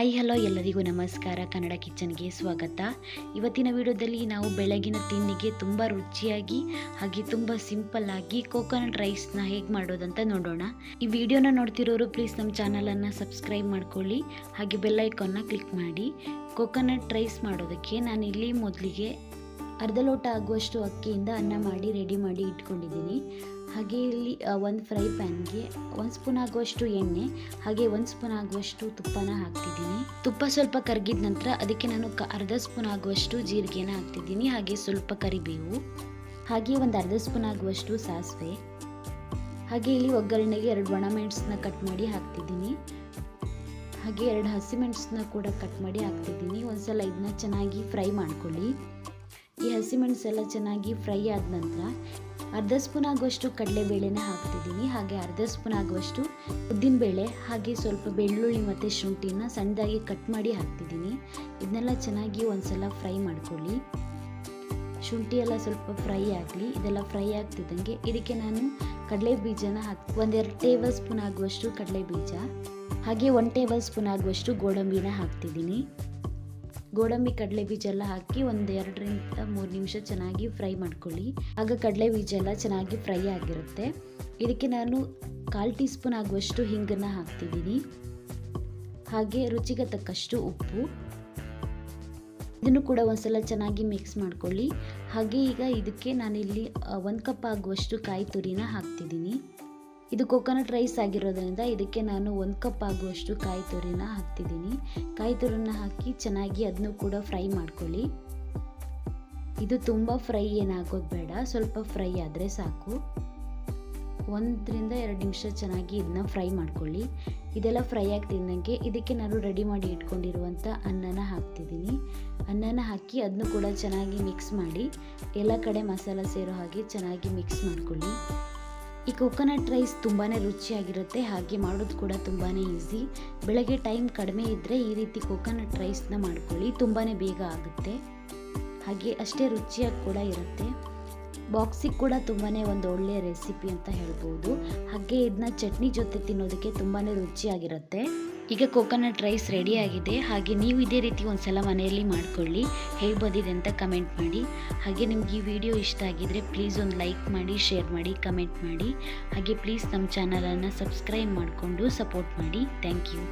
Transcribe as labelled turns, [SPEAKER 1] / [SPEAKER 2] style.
[SPEAKER 1] I hello ಎಲ್ಲರಿಗೂ ನಮಸ್ಕಾರ. ಕನ್ನಡ ಕಿಚನ್ಗೆ ಸ್ವಾಗತ. ಇವತ್ತಿನ ವಿಡಿಯೋದಲ್ಲಿ ನಾವು ಬೆಳಗಿನ ತಿಂಡಿಗೆ ತುಂಬ ರುಚಿಯಾಗಿ ಹಾಗೆ ತುಂಬ ಸಿಂಪಲ್ ಆಗಿ ಕೋಕೋನಟ್ ರೈಸ್ನ ಹೇಗೆ ಮಾಡೋದಂತ ನೋಡೋಣ. ಈ ವಿಡಿಯೋನ ನೋಡ್ತಿರೋರು ಪ್ಲೀಸ್ ನಮ್ಮ ಚಾನಲನ್ನು ಸಬ್ಸ್ಕ್ರೈಬ್ ಮಾಡ್ಕೊಳ್ಳಿ. ಹಾಗೆ ಬೆಲ್ಲೈಕಾನ್ನ ಕ್ಲಿಕ್ ಮಾಡಿ. ಕೋಕೋನಟ್ ರೈಸ್ ಮಾಡೋದಕ್ಕೆ ನಾನಿಲ್ಲಿ ಮೊದಲಿಗೆ ಅರ್ಧ ಲೋಟ ಆಗುವಷ್ಟು ಅಕ್ಕಿಯಿಂದ ಅನ್ನ ಮಾಡಿ ರೆಡಿ ಮಾಡಿ ಇಟ್ಕೊಂಡಿದ್ದೀನಿ. ಹಾಗೆ ಇಲ್ಲಿ ಒಂದು ಫ್ರೈ ಪ್ಯಾನ್ಗೆ ಒಂದು ಸ್ಪೂನ್ ಆಗುವಷ್ಟು ಎಣ್ಣೆ, ಹಾಗೆ ಒಂದು ಸ್ಪೂನ್ ಆಗುವಷ್ಟು ತುಪ್ಪನ ಹಾಕ್ತಿದ್ದೀನಿ. ತುಪ್ಪ ಸ್ವಲ್ಪ ಕರಗಿದ ನಂತರ ಅದಕ್ಕೆ ನಾನು ಅರ್ಧ ಸ್ಪೂನ್ ಆಗುವಷ್ಟು ಜೀರಿಗೆನ ಹಾಕ್ತಿದ್ದೀನಿ, ಹಾಗೆ ಸ್ವಲ್ಪ ಕರಿಬೇವು, ಹಾಗೆ ಒಂದು ಅರ್ಧ ಸ್ಪೂನ್ ಆಗುವಷ್ಟು ಸಾಸಿವೆ, ಹಾಗೆ ಇಲ್ಲಿ ಒಗ್ಗರಣೆಗೆ ಎರಡು ಒಣಮೆಣಸನ್ನ ಕಟ್ ಮಾಡಿ ಹಾಕ್ತಿದ್ದೀನಿ. ಹಾಗೆ ಎರಡು ಹಸಿಮೆಣಸನ್ನ ಕೂಡ ಕಟ್ ಮಾಡಿ ಹಾಕ್ತಿದ್ದೀನಿ. ಒಂದ್ಸಲ ಇದನ್ನ ಚೆನ್ನಾಗಿ ಫ್ರೈ ಮಾಡ್ಕೊಳ್ಳಿ. ಈ ಹಸಿಮೆಣಸೆಲ್ಲ ಚೆನ್ನಾಗಿ ಫ್ರೈ ಆದ ನಂತರ ಅರ್ಧ ಸ್ಪೂನ್ ಆಗುವಷ್ಟು ಕಡಲೆಬೇಳೆನ ಹಾಕ್ತಿದ್ದೀನಿ. ಹಾಗೆ ಅರ್ಧ ಸ್ಪೂನ್ ಆಗುವಷ್ಟು ಉದ್ದಿನಬೇಳೆ, ಹಾಗೆ ಸ್ವಲ್ಪ ಬೆಳ್ಳುಳ್ಳಿ ಮತ್ತು ಶುಂಠಿನ ಸಣ್ಣದಾಗಿ ಕಟ್ ಮಾಡಿ ಹಾಕ್ತಿದ್ದೀನಿ. ಇದನ್ನೆಲ್ಲ ಚೆನ್ನಾಗಿ ಒಂದ್ಸಲ ಫ್ರೈ ಮಾಡ್ಕೊಳ್ಳಿ. ಶುಂಠಿ ಎಲ್ಲ ಸ್ವಲ್ಪ ಫ್ರೈ ಆಗಲಿ, ಇದೆಲ್ಲ ಫ್ರೈ ಆಗ್ತಿದ್ದಂಗೆ ಇದಕ್ಕೆ ನಾನು ಕಡಲೆ ಬೀಜನ ಹಾಕಿ, ಒಂದೆರಡು ಟೇಬಲ್ ಸ್ಪೂನ್ ಆಗುವಷ್ಟು ಕಡಲೆ ಬೀಜ, ಹಾಗೆ ಒನ್ ಟೇಬಲ್ ಸ್ಪೂನ್ ಆಗುವಷ್ಟು ಗೋಡಂಬಿನ ಹಾಕ್ತಿದ್ದೀನಿ. ಗೋಡಂಬಿ ಕಡಲೆ ಬೀಜ ಎಲ್ಲ ಹಾಕಿ ಒಂದು ಎರಡರಿಂದ ಮೂರು ನಿಮಿಷ ಚೆನ್ನಾಗಿ ಫ್ರೈ ಮಾಡ್ಕೊಳ್ಳಿ. ಆಗ ಕಡಲೆ ಬೀಜ ಎಲ್ಲ ಚೆನ್ನಾಗಿ ಫ್ರೈ ಆಗಿರುತ್ತೆ. ಇದಕ್ಕೆ ನಾನು ಕಾಲು ಟೀ ಸ್ಪೂನ್ ಆಗುವಷ್ಟು ಹಿಂಗನ್ನು ಹಾಕ್ತಿದ್ದೀನಿ. ಹಾಗೆ ರುಚಿಗೆ ತಕ್ಕಷ್ಟು ಉಪ್ಪು. ಇದನ್ನು ಕೂಡ ಒಂದ್ಸಲ ಚೆನ್ನಾಗಿ ಮಿಕ್ಸ್ ಮಾಡ್ಕೊಳ್ಳಿ. ಹಾಗೆ ಈಗ ಇದಕ್ಕೆ ನಾನಿಲ್ಲಿ ಒಂದು ಕಪ್ ಆಗುವಷ್ಟು ಕಾಯಿ ತುರಿನ ಹಾಕ್ತಿದ್ದೀನಿ. ಇದು ಕೊಕೊನಟ್ ರೈಸ್ ಆಗಿರೋದ್ರಿಂದ ಇದಕ್ಕೆ ನಾನು ಒಂದು ಕಪ್ ಆಗುವಷ್ಟು ಕಾಯಿ ತುರಿನ ಹಾಕ್ತಿದ್ದೀನಿ. ಕಾಯಿ ತುರಿನ ಹಾಕಿ ಚೆನ್ನಾಗಿ ಅದನ್ನು ಕೂಡ ಫ್ರೈ ಮಾಡ್ಕೊಳ್ಳಿ. ಇದು ತುಂಬ ಫ್ರೈ ಏನಾಗೋದು ಬೇಡ, ಸ್ವಲ್ಪ ಫ್ರೈ ಆದರೆ ಸಾಕು. ಒಂದರಿಂದ ಎರಡು ನಿಮಿಷ ಚೆನ್ನಾಗಿ ಇದನ್ನ ಫ್ರೈ ಮಾಡ್ಕೊಳ್ಳಿ. ಇದೆಲ್ಲ ಫ್ರೈ ಆಗ್ತಿದ್ದಂಗೆ ಇದಕ್ಕೆ ನಾನು ರೆಡಿ ಮಾಡಿ ಇಟ್ಕೊಂಡಿರುವಂಥ ಅನ್ನನ ಹಾಕ್ತಿದ್ದೀನಿ. ಅನ್ನನ ಹಾಕಿ ಅದನ್ನು ಕೂಡ ಚೆನ್ನಾಗಿ ಮಿಕ್ಸ್ ಮಾಡಿ, ಎಲ್ಲ ಕಡೆ ಮಸಾಲ ಸೇರೋ ಹಾಗೆ ಚೆನ್ನಾಗಿ ಮಿಕ್ಸ್ ಮಾಡ್ಕೊಳ್ಳಿ. ಈ ಕೊಕೊನಟ್ ರೈಸ್ ತುಂಬಾ ರುಚಿಯಾಗಿರುತ್ತೆ, ಹಾಗೆ ಮಾಡೋದು ಕೂಡ ತುಂಬಾ ಈಸಿ ಬೆಳಗ್ಗೆ ಟೈಮ್ ಕಡಿಮೆ ಇದ್ದರೆ ಈ ರೀತಿ ಕೊಕೊನಟ್ ರೈಸ್ನ ಮಾಡ್ಕೊಳ್ಳಿ ತುಂಬಾ ಬೇಗ ಆಗುತ್ತೆ. ಹಾಗೆ ಅಷ್ಟೇ ರುಚಿಯಾಗಿ ಕೂಡ ಇರುತ್ತೆ. ಬಾಕ್ಸಿಗೆ ಕೂಡ ತುಂಬಾ ಒಂದು ಒಳ್ಳೆಯ ರೆಸಿಪಿ ಅಂತ ಹೇಳ್ಬೋದು. ಹಾಗೆ ಇದನ್ನ ಚಟ್ನಿ ಜೊತೆ ತಿನ್ನೋದಕ್ಕೆ ತುಂಬಾ ರುಚಿಯಾಗಿರುತ್ತೆ. ಈಗ ಕೋಕೋನಟ್ ರೈಸ್ ರೆಡಿ ಆಗಿದೆ. ಹಾಗೆ ನೀವು ಇದೇ ರೀತಿ ಒಂದು ಸಲ ಮನೆಯಲ್ಲಿ ಮಾಡ್ಕೊಳ್ಳಿ. ಹೇಗೆ ಬಂದಿದೆ ಅಂತ ಕಮೆಂಟ್ ಮಾಡಿ. ಹಾಗೆ ನಿಮ್ಗೆ ಈ ವಿಡಿಯೋ ಇಷ್ಟ ಆಗಿದ್ರೆ ಪ್ಲೀಸ್ ಒಂದು ಲೈಕ್ ಮಾಡಿ ಶೇರ್ ಮಾಡಿ ಕಮೆಂಟ್ ಮಾಡಿ. ಹಾಗೆ ಪ್ಲೀಸ್ ನಮ್ಮ ಚಾನಲನ್ನು ಸಬ್ಸ್ಕ್ರೈಬ್ ಮಾಡಿಕೊಂಡು ಸಪೋರ್ಟ್ ಮಾಡಿ. Thank you